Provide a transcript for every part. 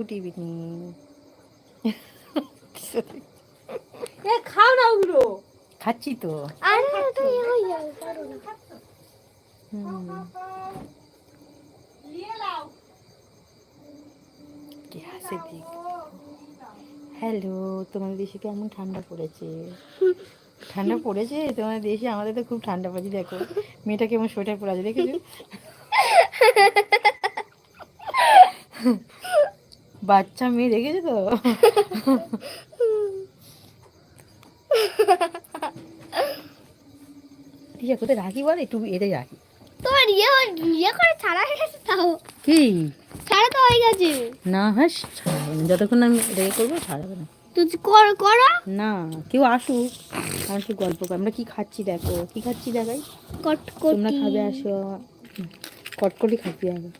Good evening এ খাও না ওগুলো। খাচ্ছি তো। আরে ওটা পারো না। হুম, নিয়ে নাও। কি হাসি দিক। হ্যালো তোমাদের দেশে কেমন ঠান্ডা পড়েছে? ঠান্ডা পড়েছে? তোমাদের দেশে আমাদের তো খুব ঠান্ডা পড়েছে দেখো। মেয়েটা কেমন সোয়েটার পরে আছে দেখেছ? বাচ্চা মেয়ে দেখেছ তো? আছে কোথায় রাখি বল? একটু এতে রাখি। তোমার ইয়ে ইয়ে করে ছাড়া হয়ে গেছে তাও। কি? ছাড়া তো হয়ে গেছে। না হাস ছাড়াবে যতক্ষণ আমি রেগে করব ছাড়াবে না। তুই কর করো। না কেউ আসুক। আমার কি গল্প কর। আমরা কি খাচ্ছি দেখো? কি খাচ্ছি দেখাই? কট তোমরা খাবে আসো। কটকটি খাচ্ছি আগে।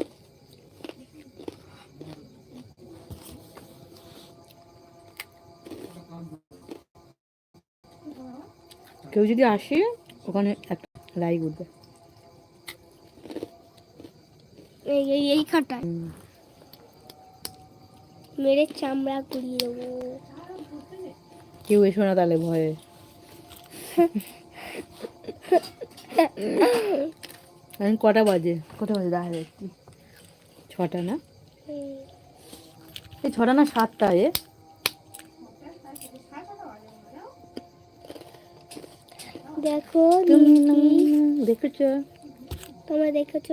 কেউ যদি আসে ওখানে একটা লাইক উঠবে। এই এই এই খাটায়। মেরে চামড়া কুড়িয়ে দেবো। কেউ এসো না তাহলে ভয়ে। এখন কটা বাজে? কটা বাজে? দেখা যাচ্ছি ছটা না? এই ছটা না সাতটা এ দেখো দেখেছ? তোমরা দেখেছ?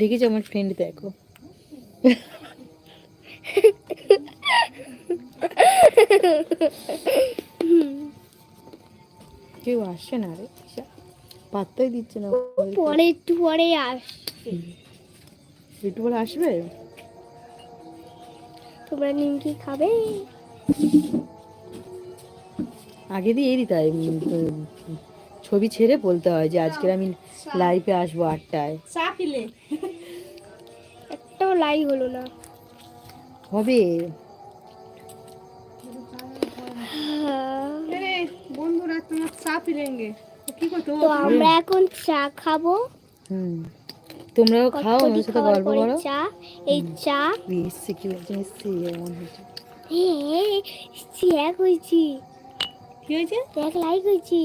দেখেছ আমার ফ্রেন্ড দেখো। কেউ আসছে না রে পাত্তাই দিচ্ছে না। পরে একটু পরে আস একটু পরে আসবে? তোমরা নিমকি খাবে? আগে দিয়ে দিতে হয়। ছবি ছেড়ে বলতে হয় যে আজকের আমি লাইভে আসব আটটায়। চা পিলে। একটাও লাই হলো না। হবে। বন্ধুরা তোমার চা পিলেঙ্গে। কি করতো তো আমরা এখন চা খাব। হুম। তোমরাও খাও আমার সাথে গল্প করো। চা। এই চা। এসছে কি একজন এমন হয়েছে। হ্যাঁ এক হয়েছি। কি হয়েছে? এক লাইক হয়েছি।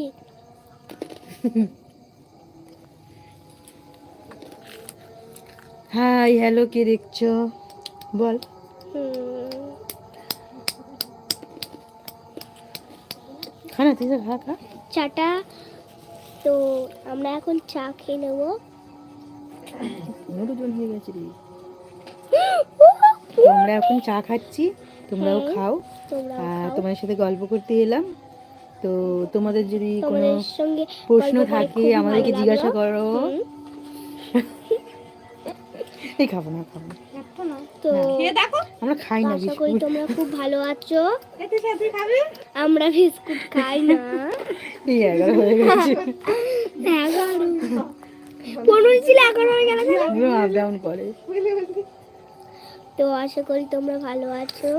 হাই হ্যালো কে দেখছ? বল। হুম, খা না তুই খা খা। চাটা তো আমরা এখন চা খেয়ে নেব। পনেরো হয়ে গেছে রে। আমরা এখন চা খাচ্ছি তোমরাও হ্যাঁ, খাও। তোমরা আর তোমাদের সাথে গল্প করতে এলাম। তো তোমাদের যদি কোনো সঙ্গে প্রশ্ন থাকে আমাদেরকে জিজ্ঞাসা করো। এই খাব না খাব তো আমরা খাই না করি বিস্কুট। তোমরা খুব ভালো আছো। এতে সাথে খাবে? আমরা বিস্কুট খাই না। এই এগারো হয়ে গেছে। এগারো। পনেরো ছিল এগারো হয়ে গেল আপ ডাউন করে। তো আশা করি তোমরা ভালো আছো।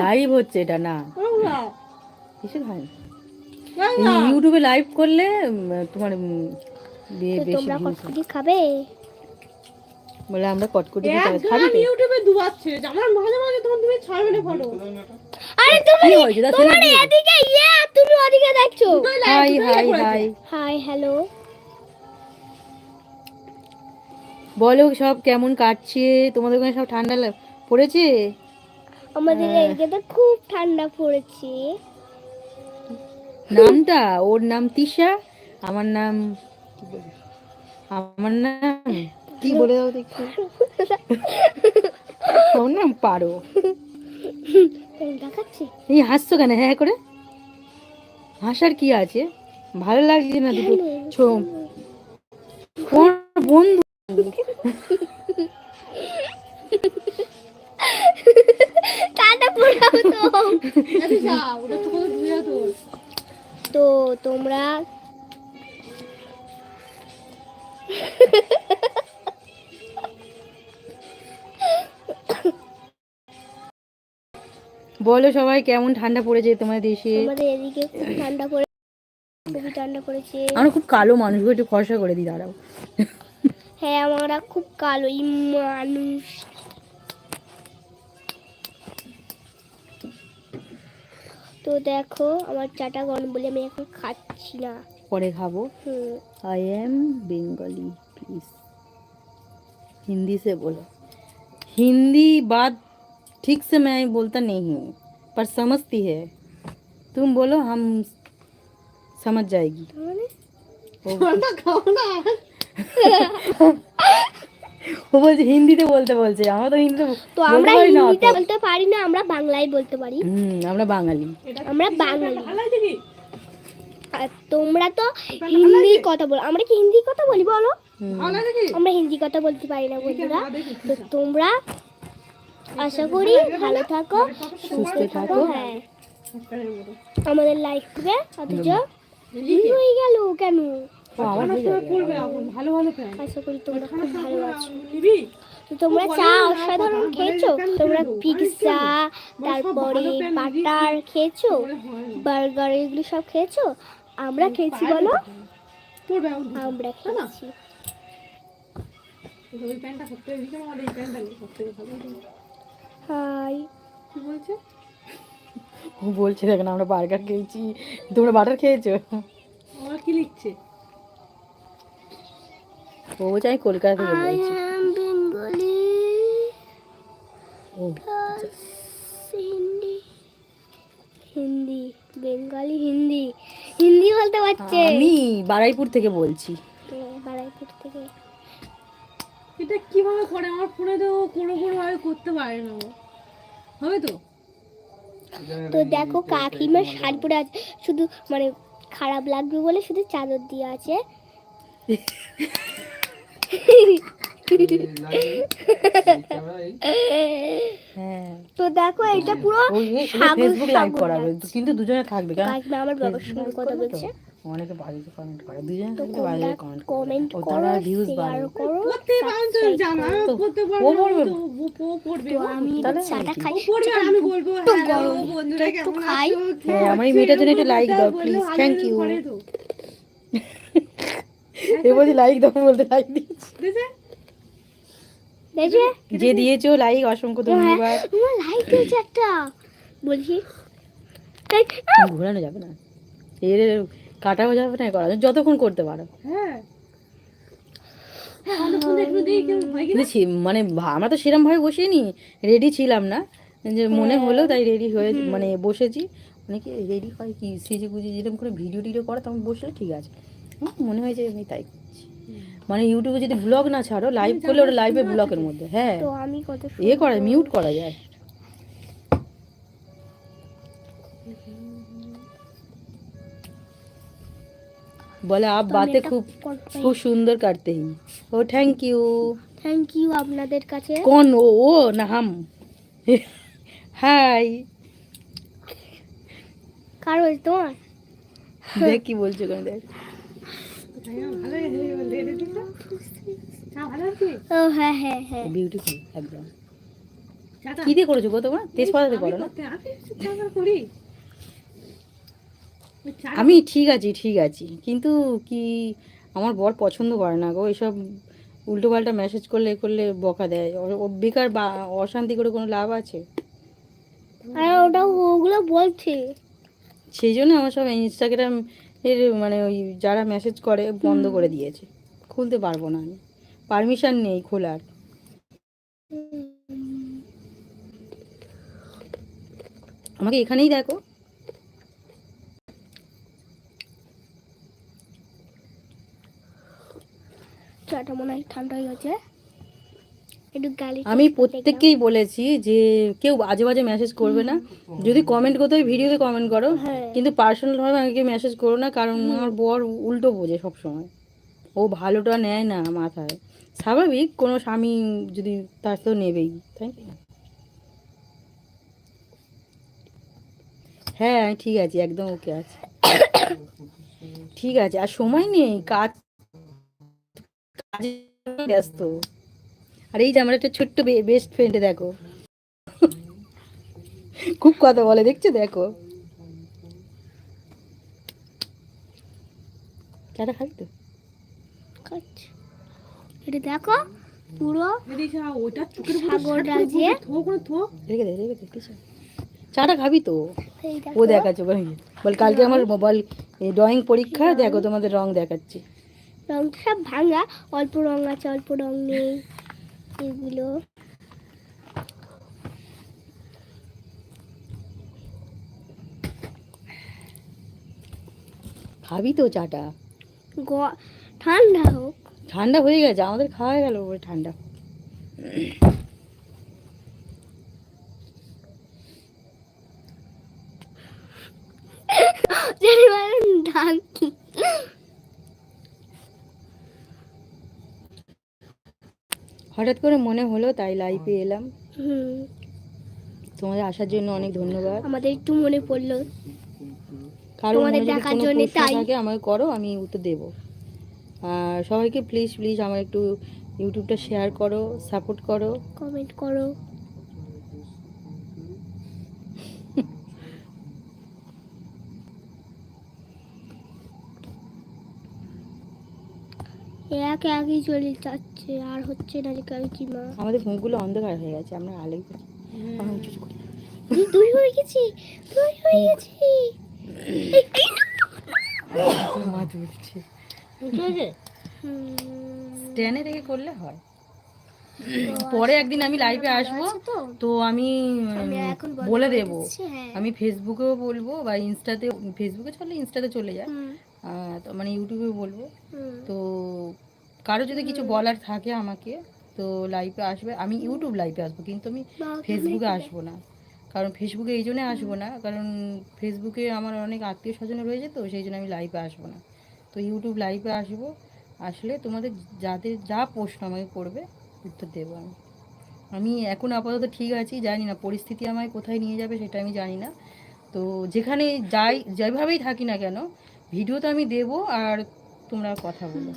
লাইভ হচ্ছে এটা না। হয় ইউটিউবে লাইভ করলে তোমার উম, বে- তো বেশি তোমরা খাবে? বলে আমরা কটকটি খাব খাবি তো? ইউটিউবে দুবার ছেড়েছে আমার মাঝে মাঝে তখন তুমি ছয় মিনিট ফটো আরে তুমি তোমার এদিকে ইয়ে তুমি ওদিকে দেখছ। Hi hi hi hi hello বলো সব কেমন কাটছে? তোমাদের ওখানে সব ঠান্ডা পড়েছে? আমাদের হ্যাঁ। এদিকে খুব ঠান্ডা পড়েছে। নামটা? ওর নাম তিশা আমার নাম আমার নাম কি বলে দাও দেখি। ওর নাম পারো। দেখাচ্ছি। এই হাসছো কেন? হ্যাঁ করে। হাসার কি আছে? ভালো লাগছে না দুটো ছো ওর বন্ধু ঠান্ডা পড়াও তো এতে যা ওটা তো কত ধুয়ে তোর তো তোমরা বলো সবাই কেমন ঠান্ডা পড়েছে তোমাদের দেশে? আমাদের এদিকে খুব ঠান্ডা পড়ে খুবই ঠান্ডা পড়েছে। আমরা খুব কালো মানুষগুলো একটু ফর্সা করে দিই দাঁড়াও। হ্যাঁ আমরা খুব কালো এই মানুষ। তো দেখো আমার চাটা গরম বলে আমি এখন খাচ্ছি না পরে খাবো হুম I am Bengali please Hindi से बोलो हिंदी बात ठीक से मैं बोलता नहीं हूँ पर समझती है तुम बोलो हम समझ जाएगी মানে वो ও বলছে হিন্দিতে বলতে বলছে আমরা তো হিন্দিতে তো বলতে আমরা পারি হিন্দিতে বলতে পারি না আমরা বাংলায় বলতে পারি। হুম আমরা বাঙালি। আমরা বাঙালি ভালো আছে কি আর তোমরা তো হিন্দি কথা বলো। আমরা কি হিন্দি কথা বলি বলো? আমরা হিন্দি কথা বলতে পারি না বন্ধুরা। তো তোমরা আশা করি ভালো থাকো সুস্থ থাকো হ্যাঁ। আমাদের লাইফ থেকে অথচ হয়ে গেল কেন? হয়ে আশা করি তোমরা খুব ভালো আছো। তোমরা চা অসাধারণ খেয়েছো। তোমরা পিৎজা তারপরে বাটার খেয়েছো? বার্গার এগুলো সব খেয়েছো? আমরা খেয়েছি বলো। আমরা খেয়েছি। হাই। কি বলছে? ও বলছে দেখেন আমরা বার্গার খেয়েছি। তোমরা বাটার খেয়েছো? আমার কি লিখছে? ও বলছে আমি কলকাতা থেকে বলছি বেঙ্গলি হিন্দি হিন্দি বেঙ্গলি হিন্দি হিন্দি বলতে পারছে। আমি বারাইপুর থেকে বলছি। বারাইপুর থেকে। এটা কীভাবে করে? আমার ফোনে তো কোনো কোনো ভাবে করতে পারে না। হবে তো? তো দেখো কাকিমার শাড়ি পরে আছে শুধু মানে খারাপ লাগবে বলে শুধু চাদর দিয়ে আছে। তো দেখো এটা পুরো ও সাগর ফেসবুক লাইভ করাবে কিন্তু দুজনে থাকবে কারণ আমার বাবার সঙ্গে কথা বলছে অনেকে বাজে কমেন্ট করে দুজনে থাকলে বাজে কমেন্ট কমেন্ট করো ভিউজ শেয়ার করতে পারেন জানা করো। তো ও পড়বে। ও ও পড়বে আমি চাটা খাই পড়বে আমি বলব তো গরম। ও বন্ধুরা কেমন আছো হ্যাঁ, আমার এই মেয়েটার জন্য একটু বলতে দাও। এ লাইক দাও বলতে লাইক? দেখবে যে দিয়েছ লাইক অসংখ্য ধন্যবাদ। আমার লাইট হয়েছে একটা। বলছি। তাই ঘোরানো যাবে না। এর কাটাও যাবে না করা যতক্ষণ করতে পারো। হ্যাঁ। হ্যাঁ, অনেকক্ষণ একটু দিই কেমন হয় কি না? কিন্তু মানে আমরা তো সেরকম ভাবে বসিনি। রেডি ছিলাম না। যে মনে হলো তাই রেডি হয়ে মানে বসেছি। অনেকে রেডি হয় কি? সেজে গুজে যেরকম করে ভিডিও টিডিও করে তখন বসলে ঠিক আছে। মনে হয় যে আমি তাই করছি। মানে ইউটিউবে যদি ব্লগ না ছাড়ো লাইভ করলে ওটা লাইভে ব্লগের মধ্যে হ্যাঁ। তো আমি কত এ করা মিউট করা যায়। বলে আপ বাতে খুব খুব সুন্দর কাটতে হি। ও থ্যাংক ইউ থ্যাংক ইউ আপনাদের কাছে। কোন ও ও না হাম। হাই কার হয়েছে তোমার? দেখ কি বলছো কোন দেখ। বিউটিফুল একদম। চাটা? কি দিয়ে করেছ গো তোমরা? তেজপাতা দিয়ে আমি করো না? আমি ঠিক আছি ঠিক আছি। কিন্তু কি আমার বর পছন্দ করে না গো। এসব উল্টো পাল্টা মেসেজ করলে করলে বকা দেয়। বেকার বা- অশান্তি করে কোনো লাভ আছে? আর ওটা ওগুলো বলছে। সেই জন্য আমার সব ইনস্টাগ্রাম এর মানে ওই যারা মেসেজ করে বন্ধ করে দিয়েছে। খুলতে পারব না আমি। পারমিশন নেই খোলার। আমাকে এখানেই দেখো। চাটা মনে হয় ঠান্ডা হয়ে গেছে। আমি প্রত্যেককেই বলেছি যে কেউ বাজে বাজে মেসেজ করবে না। যদি কমেন্ট করতে হয় ভিডিওতে কমেন্ট করো। হ্যাঁ। কিন্তু পার্সোনাল ভাবে আমাকে মেসেজ করো না কারণ আমার বর উল্টো বোঝে সব সময় ও ভালোটা নেয় না মাথায়। স্বাভাবিক কোনো স্বামী যদি তার তো নেবেই তাই? হ্যাঁ ঠিক আছে একদম ওকে আছে। ঠিক আছে আর সময় নেই কাজ কাজে ব্যস্ত। আর এই যে আমার একটা ছোট্ট বেস্ট ফ্রেন্ডে দেখো। খুব কথা বলে দেখছ? দেখো। চাটা খাবি তো? খাচ্ছে। এটা দেখো পুরো। রেখে দে রেখে দে কিছু চাটা খাবি তো? ও দেখাচ্ছে বল বল কালকে আমার মোবাইল ড্রয়িং পরীক্ষা দেখো তোমাদের রং দেখাচ্ছি। রংটা সব ভাঙা অল্প রং আছে অল্প রং নেই। এগুলো খাবি তো চাটা গ- ঠান্ডা হোক ঠান্ডা হয়ে গেছে আমাদের খাওয়া হয়ে গেল ওই ঠান্ডা জানি মানে ঢাকি হঠাৎ করে মনে হলো তাই লাইফে এলাম। তোমাদের আসার জন্য অনেক ধন্যবাদ। আমাদের একটু মনে পড়ল। কারও তোমাদের যদি দেখার জন্য তাই। আমাকে করো আমি উত্তর দেবো। আর সবাইকে প্লিজ প্লিজ আমার একটু ইউটিউবটা শেয়ার করো সাপোর্ট করো। কমেন্ট করো। এক আগেই চলে যাচ্ছে আর হচ্ছে না যে কাল কি মা। আমাদের মুখগুলো অন্ধকার হয়ে গেছে আমরা আলোই করি আমরা উঁচু করি। দুই হয়ে গেছি দুই হয়ে গেছি। মা হুম, স্ট্যান্ডে রেখে করলে হয়। পরে একদিন আমি লাইভে আসব তো? আমি বলে দেবো। হ্যাঁ। আমি ফেসবুকেও বলব বা ইনস্টাতে ফেসবুকে চলে ইনস্টাতে চলে যায়। মানে ইউটিউবে বলব। তো কারও যদি কিছু বলার থাকে আমাকে তো লাইভে আসবে। আমি ইউটিউব লাইভে আসব কিন্তু আমি ফেসবুকে আসব না। কারণ ফেসবুকে এই জন্যে আসব না কারণ ফেসবুকে আমার অনেক আত্মীয় স্বজন রয়েছে তো সেই জন্য আমি লাইভে আসব না। তো ইউটিউব লাইভে আসব আসলে তোমাদের যাদের যা প্রশ্ন আমাকে করবে উত্তর দেবো আমি। আমি এখন আপাতত ঠিক আছি জানি না পরিস্থিতি আমায় কোথায় নিয়ে যাবে সেটা আমি জানি না। তো যেখানে যাই যেভাবেই থাকি না কেন ভিডিও তো আমি দেবো আর তোমরা কথা বলো।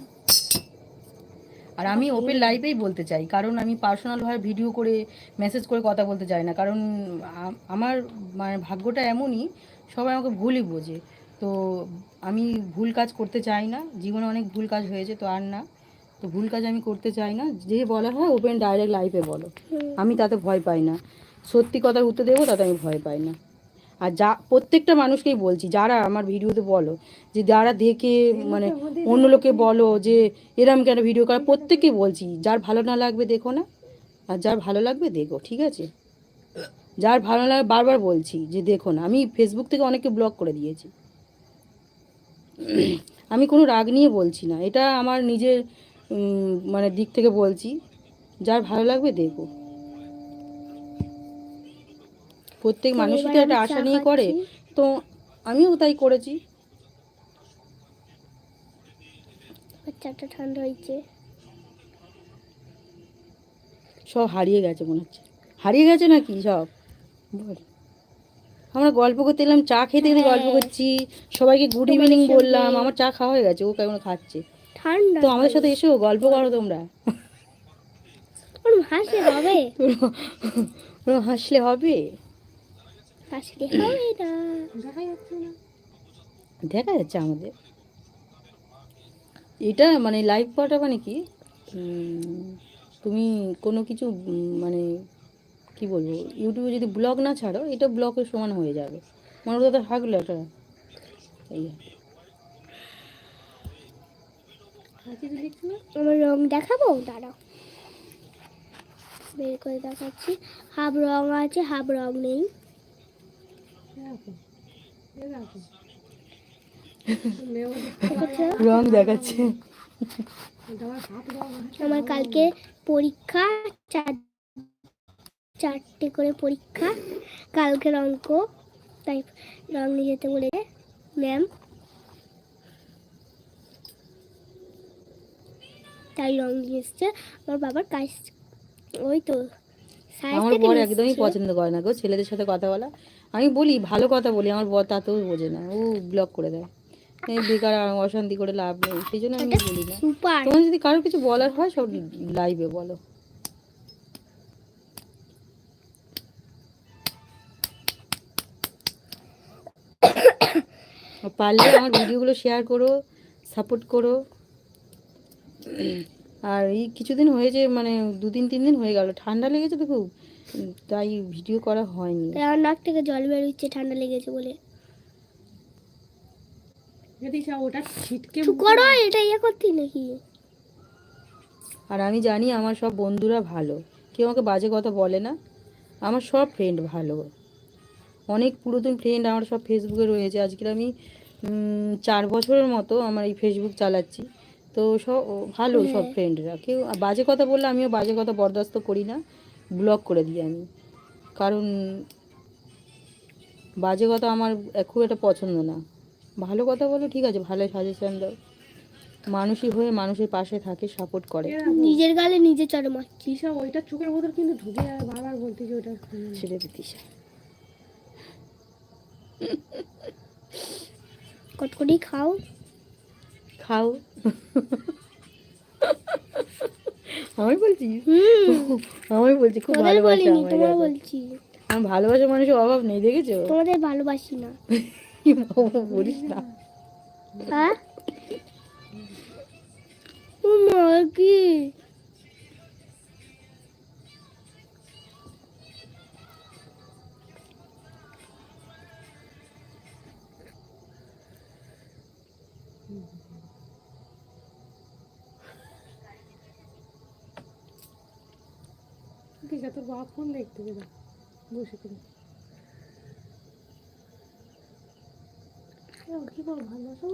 আর আমি ওপেন লাইভেই বলতে চাই কারণ আমি পার্সোনালভাবে ভিডিও করে মেসেজ করে কথা বলতে চাই না। কারণ আমার মানে ভাগ্যটা এমনই সবাই আমাকে ভুলই বোঝে। তো আমি ভুল কাজ করতে চাই না জীবনে অনেক ভুল কাজ হয়েছে তো আর না। তো ভুল কাজ আমি করতে চাই না। যে বলা হয় ওপেন ডাইরেক্ট লাইভে বলো। আমি তাতে ভয় পাই না। সত্যি কথার উত্তর দেবো তাতে আমি ভয় পাই না। আর যা প্রত্যেকটা মানুষকেই বলছি যারা আমার ভিডিওতে বলো যে যারা দেখে মানে অন্য লোকে বলো যে এরম কেন ভিডিও করা প্রত্যেককেই বলছি যার ভালো না লাগবে দেখো না আর যার ভালো লাগবে দেখো ঠিক আছে? যার ভালো লাগে বারবার বলছি যে দেখো না আমি ফেসবুক থেকে অনেককে ব্লক করে দিয়েছি। আমি কোনো রাগ নিয়ে বলছি না এটা আমার নিজের মানে দিক থেকে বলছি যার ভালো লাগবে দেখো। প্রত্যেক মানুষই তো একটা আশা নিয়ে করে। তো আমিও তাই করেছি। ঠান্ডা হয়েছে। সব হারিয়ে গেছে মনে হচ্ছে। হারিয়ে গেছে নাকি সব? বল। আমরা গল্প করতে এলাম চা খেতে খেতে গল্প হ্যাঁ। করছি। সবাইকে গুড ইভিনিং বললাম আমার চা খাওয়া হয়ে গেছে ও কেমন খাচ্ছে? ঠান্ডা তো আমাদের সাথে এসো গল্প করো তোমরা। হাসলে হবে। হাসলে হবে? না দেখা যাচ্ছে না। দেখা যাচ্ছে আমাদের। এটা মানে লাইভ করাটা মানে কি? তুমি কোনো কিছু মানে কি বলব? ইউটিউবে যদি ব্লগ না ছাড়ো এটা ব্লগের সমান হয়ে যাবে। মনে করো তো থাকল একটা এই আমার রং দেখাবো? দাঁড়াও। বের করে দেখাচ্ছি। হাফ রং আছে হাফ রং নেই দেখো দেখো মেয়ে দেখাচ্ছো? রং দেখাচ্ছে। আমার কালকে পরীক্ষা চার চারটে করে পরীক্ষা। কালকের অঙ্ক তাই রং নিয়ে যেতে বলে ম্যাম তাই রং নিয়ে এসছে। আমার বাবার কাজ ওই তো আমার বর একদমই পছন্দ করে না গো। ছেলেদের সাথে কথা বলা। আমি বলি ভালো কথা বলি আমার বর তাতেও বোঝে না ও ব্লক করে দেয়। এই বেকার অশান্তি করে লাভ নেই সেই জন্য আমি বলি না। তোমার যদি কারোর কিছু বলার হয় সব লাইভে বলো। পারলে আমার ভিডিওগুলো শেয়ার করো সাপোর্ট করো। আর এই কিছুদিন হয়েছে মানে দুদিন তিন দিন হয়ে গেল ঠান্ডা লেগেছে তো খুব। তাই ভিডিও করা হয়নি। আমার নাক থেকে জল বেরোচ্ছে ঠান্ডা লেগেছে বলে। যদি সা ওটা ছিটকে করো এটা ইয়ে করতি নাকি? আর আমি জানি আমার সব বন্ধুরা ভালো। কেউ আমাকে বাজে কথা বলে না। আমার সব ফ্রেন্ড ভালো। অনেক পুরাতন ফ্রেন্ড আমার সব ফেসবুকে রয়েছে। আজকের আমি চার বছরের মতো আমার এই ফেসবুক চালাচ্ছি। তো সব ভালো সব ফ্রেন্ডরা কেউ বাজে কথা বললে আমিও বাজে কথা বরদাস্ত করি না। ব্লক করে দিই আমি। কারণ বাজে কথা আমার খুব একটা পছন্দ না। ভালো কথা বলো ঠিক আছে ভালো সাজেশন দাও। মানুষই হয়ে মানুষের পাশে থাকে সাপোর্ট করে। নিজের গালে নিজে চড়ে মারছি তিশা ওইটা চোখের ভেতর কিন্তু ঢুকে যাবে বারবার বলতে যে ওটা ছেড়ে দিতে চাই। কটকটি খাও। খাও। আমি বলছি আমি বলছি খুব ভালোবাসা তোমার বলছি। আমি ভালোবাসা মানুষের অভাব নেই দেখেছ? তোমাদের ভালোবাসি না। বলিস না। হ্যাঁ? ও কি তিশা তোর বাবা ফোন দেখতে পেল বসে করে কি বল ভালোবাসো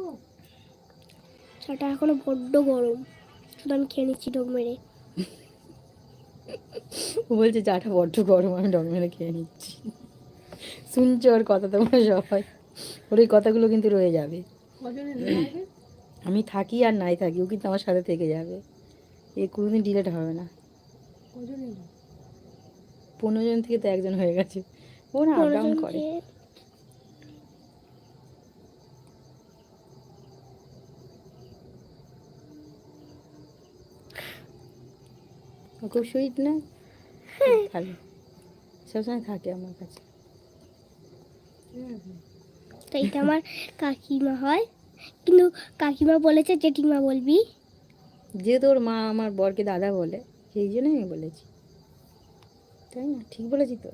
চাটা এখনও বড্ড গরম। শুধু আমি খেয়ে নিচ্ছি ঢোক মেরে। ও বলছে চাটা বড্ড গরম আমি ডগ মেরে খেয়ে নিচ্ছি। শুনছো ওর কথা তোমরা সবাই। ওর এই কথাগুলো কিন্তু রয়ে যাবে। আমি থাকি আর নাই থাকি ও কিন্তু আমার সাথে থেকে যাবে। এ কোনোদিন ডিলেট হবে না। কজনের পনেরো জন থেকে তো একজন হয়ে গেছে। ও না আপ ডাউন করে। খুব সুইট না? ভালো সবসময় থাকে আমার কাছে। তো এটা আমার কাকিমা হয়। কিন্তু কাকিমা বলেছে জেঠিমা বলবি। যেহেতু ওর মা আমার বরকে দাদা বলে সেই জন্যই আমি বলেছি। তাই না? ঠিক বলেছি তো।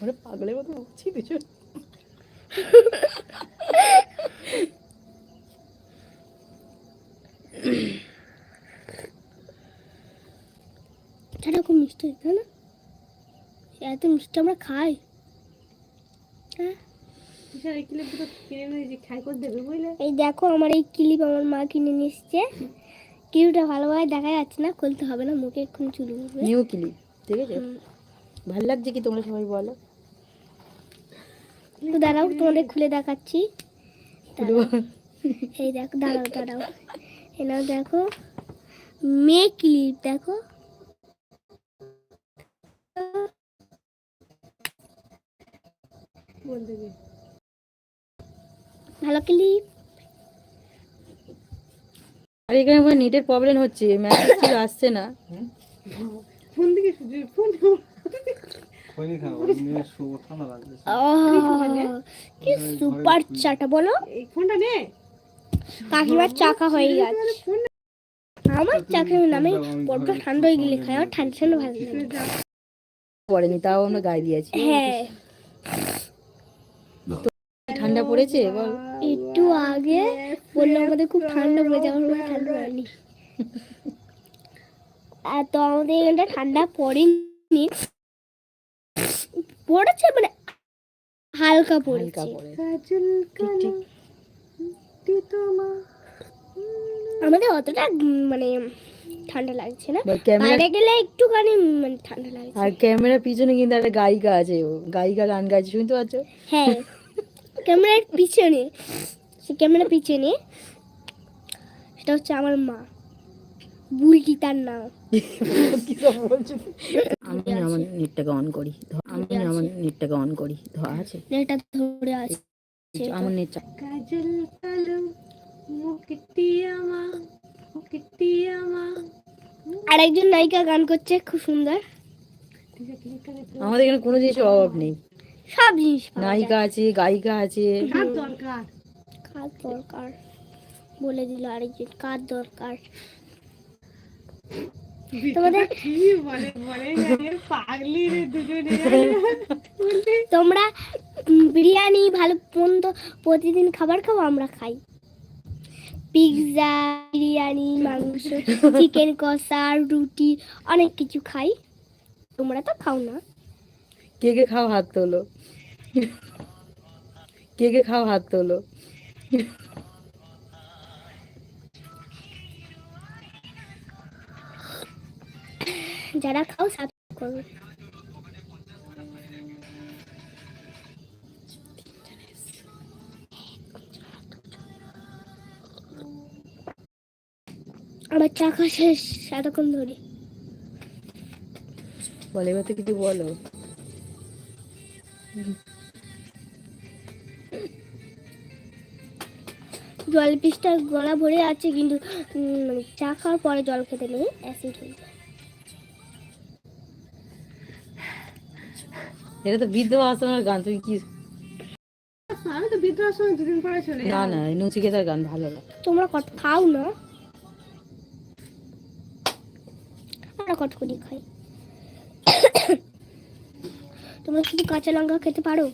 ওরা পাগলের মতো বলছি দুজন চাটা খুব মিষ্টি হয়েছে না? এত মিষ্টি আমরা খাই। হ্যাঁ? এই দেখো আমার এই ক্লিপ আমার মা কিনে নিয়ে এসছে। ক্লিপটা ভালোভাবে দেখা যাচ্ছে না খুলতে হবে না মুখে এক্ষুনি চুল নিউ ক্লিপ ঠিক আছে। ভালো লাগছে কি তোমরা সবাই বলো? তো দাঁড়াও তোমাদের খুলে দেখাচ্ছি। এই দেখো দাঁড়াও দাঁড়াও। এই নাও দেখো। মেয়ে ক্লিপ দেখো। ভালো ক্লিপ আর এখানে আমার নেটের প্রবলেম হচ্ছে মেসেজ আসছে না। ফোন থেকে ফোন খৈনি খাব নিয়ে শুবো ঠান্ডা লাগবে কি সুপার চাটা বলো? এই ফোনটা নে। কাকিমার চাকা হয়ে গেছে। আমার চাকা নামে বড্ড ঠান্ডা হয়ে গেলে খাই আমার ঠান্ডা ঠান্ডা ভালো পড়েনি তাও আমরা গায়ে দিয়েছি। হ্যাঁ। ঠান্ডা পড়েছে বল। একটু আগে বলল আমাদের খুব ঠান্ডা পড়েছে আমার ঠান্ডা পড়েনি। আর তো আমাদের এখানটা ঠান্ডা পড়েনি। পড়েছে? মানে হালকা হালকা পড়েছে। কাজল আমাদের অতটা মানে ঠান্ডা লাগছে না। ক্যামেরা বাইরে গেলে একটুখানি মানে ঠান্ডা লাগছে। আর ক্যামেরার পিছনে কিন্তু একটা গায়িকা আছে ও। গায়িকা গান গাইছে শুনতে পাচ্ছ? হ্যাঁ। ক্যামেরার পিছনে সে ক্যামেরার পিছনে সেটা হচ্ছে আমার মা। বুলটি তার নাম। আমি আমার নেটটাকে অন করি। আমি আমার নেটটাকে অন করি। ধর, আছে। এটা ধরে আছে। আমার নেট কাজল কালো মুকিটিয়ামা মুকিটিয়ামা আরেকজন নায়িকা গান করছে খুব সুন্দর। আমাদের এখানে কোনো জিনিসের অভাব নেই। সব জিনিস নায়িকা আছে গায়িকা আছে। কার দরকার? কার দরকার? বলে দিল আরেকজন কার দরকার? তোমাদের তোমরা বিরিয়ানি ভালো মন্দ প্রতিদিন খাবার খাও আমরা খাই। পিৎজা বিরিয়ানি মাংস চিকেন কষা রুটি অনেক কিছু খাই। তোমরা তো খাও না। কে কে খাও হাত তোলো? কে কে খাও হাত তোলো? যারা খাও সাবস্ক্রাইব করো। আমার চা খাওয়া শেষ এতক্ষণ ধরে। বলে এবার তো কিছু বলো। জল পিসটা গলা ভরে আছে কিন্তু মানে চা খাওয়ার পরে জল খেতে নেই অ্যাসিড হয়ে যায়। এটা তো বৃদ্ধ আশ্রমের গান তুমি কি আমি তো বিদ্রোহের সময় দুদিন পরে চলে না না এই নচিকেতার গান ভালো লাগে। তোমরা কত খাও না। আমরা কত করে খাই। তোমরা শুধু কাঁচা লঙ্কা খেতে পারো?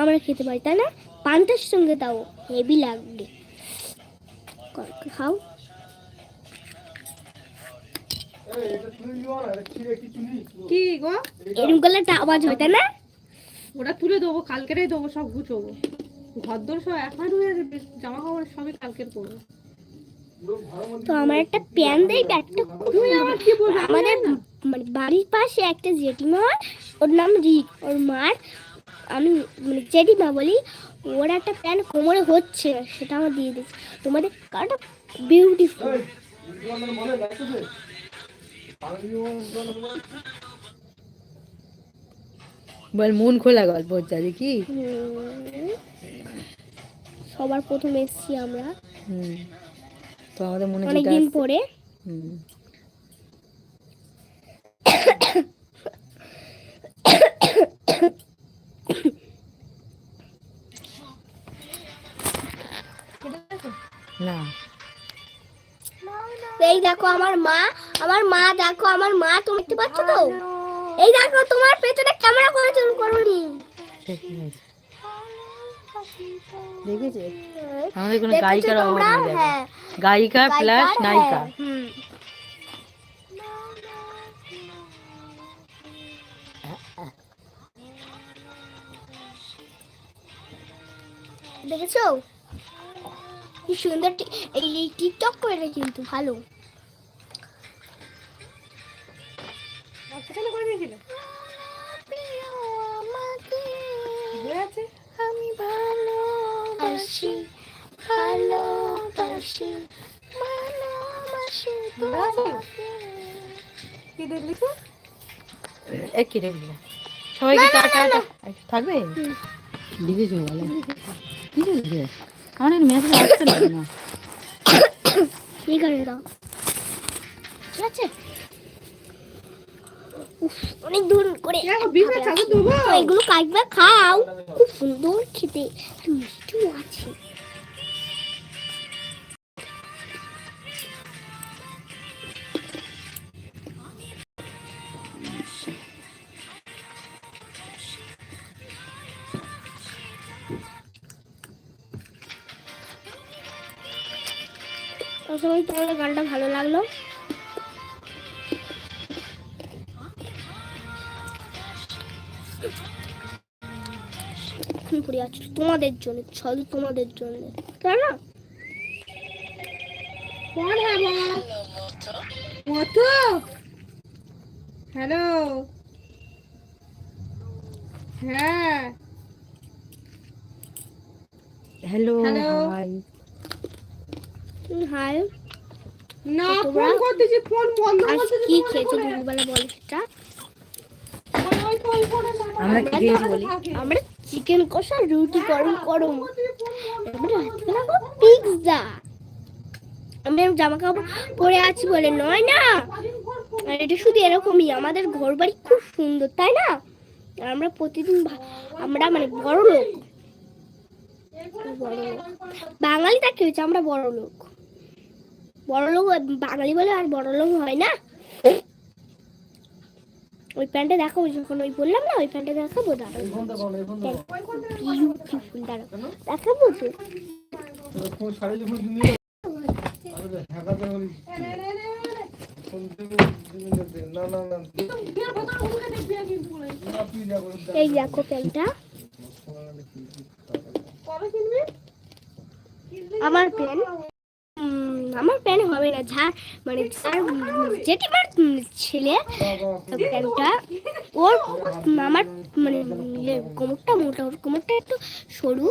আমরা খেতে পারি তাই না? পান্তার সঙ্গে দাও হেভি লাগবে। খাও। কি গো? এরকম করলে একটা আওয়াজ হয় তাই না? ওটা তুলে দেবো কালকেরাই দেবো সব গুছোবো। ঘরদোর সব এখন হয়ে যাবে জামা কাপড় সবই কালকের করব। তো আমার একটা প্যান দেই একটা আমাদের মানে বাড়ির পাশে একটা জেঠিমা ওর নাম রিক ওর মার। আমি মানে জেঠিমা বলি ওর একটা প্যান কোমরে হচ্ছে সেটা আমার দিয়ে দিচ্ছে তোমাদের কাটা বিউটিফুল বল মন খোলা গল্প হচ্ছে কি। সবার প্রথম এসছি আমরা। হুম তো আমাদের মনে অনেকদিন পরে। হুম। আমার মা আমার মা দেখো আমার মা তুমি দেখতে পাচ্ছ তো? এই দেখো তোমার পেছনে ক্যামেরা করে চুল করুনি। দেখেছে? আমাদের কোনো গায়িকার অভাব নেই হ্যাঁ। গায়িকা প্লাস নায়িকা হ্যাঁ, হুম। দেখেছ? কি সুন্দর এই টিকটক করে কিন্তু ভালো। ভালোবাসি ভালোবাসি। কি দেখলি তো একই রেখে সবাইকে টাটা থাকবে? লিখেছো বলে কি লিখে আমার মেসেজ আসছে না? ঠিক আছে দাও। ঠিক আছে? উফ, অনেক দূর করে এগুলো কাটবে খাও। খুব সুন্দর খেতে। মিষ্টিও আছে। আশা করি তোমাদের গানটা ভালো লাগল। আছে তোমাদের জন্য শুধু তোমাদের জন্য। তাই না? হ্যাঁ হ্যালো? হ্যাঁ। Hello hi hi. না তোমরা? ফোন করতেছি ফোন বন্ধ করতেছি কি খেয়েছো দুপুরবেলা বলো সেটা? আমরা কি খেয়েছি বলি? আমরা চিকেন কষা রুটি গরম গরম আমরা পিৎজা আমি জামা কাপড় পরে আছি বলে নয় না আর এটা শুধু এরকমই আমাদের ঘর বাড়ি খুব সুন্দর তাই না? আর আমরা প্রতিদিন আমরা মানে বড় লোক। বড় লোক। বাঙালি তা কি হয়েছে আমরা বড় লোক। বড় লোক বাঙালি বলে আর বড় লোক হয় না? ওই প্যান্টটা দেখাবো যখন ওই বললাম না ওই প্যান্টটা দেখাবো বিউটিফুল দাঁড়াও। দেখাবো তো। এই দেখো প্যান্টটা। আমার প্যান আমার প্যান হবে না যা মানে যার জেঠিমার উম, ছেলে প্যান্টটা ওর আমার মানে ইয়ে, কোমরটা মোটা ওর কোমরটা একটু সরু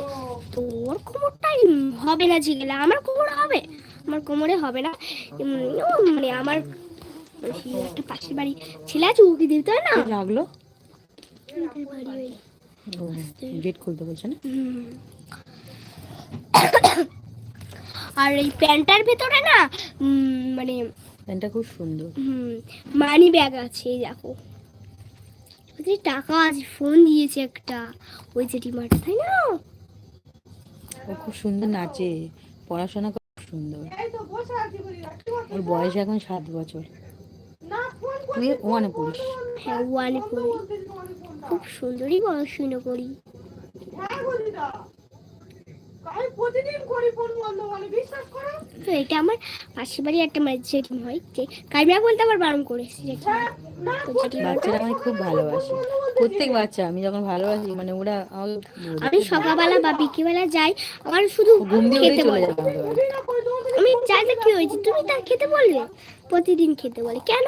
তো ওর কোমরটাই হবে না ঝিগেলা আমার কোমরে হবে আমার কোমরে হবে না। মানে আমার একটা পাশের বাড়ি ছেলে আছে উকি দিতে হয় না? লাগল? বাড়ি গেট খুলতে বলছে না। আর এই প্যান্টার ভেতরে না মানে প্যান্টটা খুব সুন্দর। হুম মানি ব্যাগ আছে এই দেখো। ওদের টাকা আছে ফোন দিয়েছে একটা। ওই জেঠিমাটা তাই না? ও খুব সুন্দর নাচে পড়াশোনা খুব সুন্দর। ওর বয়স এখন সাত বছর। না ফোন তুই ওয়ানে পড়িস। হ্যাঁ ওয়ানে পড়ি। খুব সুন্দরই পড়াশুনো করি হ্যাঁ প্রতিদিন করি ফোন বন্ধ বলে বিশ্বাস করো তো এটা আমার পাশের বাড়ি একটা মানে জেঠিম হয় যে বলতে আবার বারণ করেছে বাচ্চারা খুব ভালোবাসে প্রত্যেক বাচ্চা আমি যখন ভালোবাসি মানে ওরা আমি সকালবেলা বা বিকেলবেলা যাই আমার শুধু ঘুম দিয়ে খেতে বলে আমি চাইতে কি হয়েছে তুমি তা খেতে বলবে প্রতিদিন খেতে বলে কেন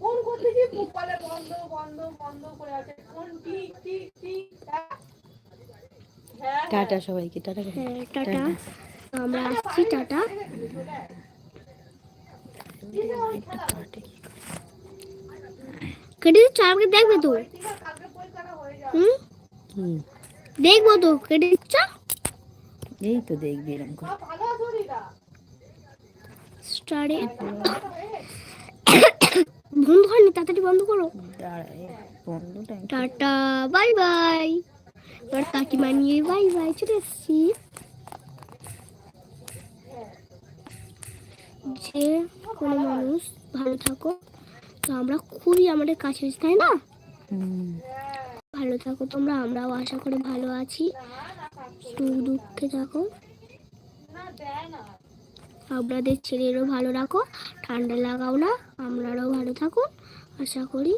ফোন করতে গিয়ে বন্ধ বন্ধ বন্ধ করে আছে ফোন টিক টিক টিক হ্যাঁ হ্যাঁ টাটা সবাইকে টাটা হ্যাঁ টাটা। আমরা আসছি টাটা। কেটে দিচ্ছ? আমাকে দেখবে তো। হয়ে হুম। দেখব তো কেটে দিচ্ছ? এই তো দেখবি এরকম স্টারে। বন্ধ হয়নি? তাড়াতাড়ি বন্ধ করো। টাটা বাই বাই। এবার কাকিমা নিয়ে বাই বাই চলে এসছি যে কোনো মানুষ ভালো থাকো তো আমরা খুবই আমাদের কাছে তাই না? ভালো থাকো তোমরা আমরাও আশা করি ভালো আছি। সুখ দুঃখে থাকো। আপনাদের ছেলেরও ভালো রাখো ঠান্ডা লাগাও না আপনারাও ভালো থাকুন আশা করি।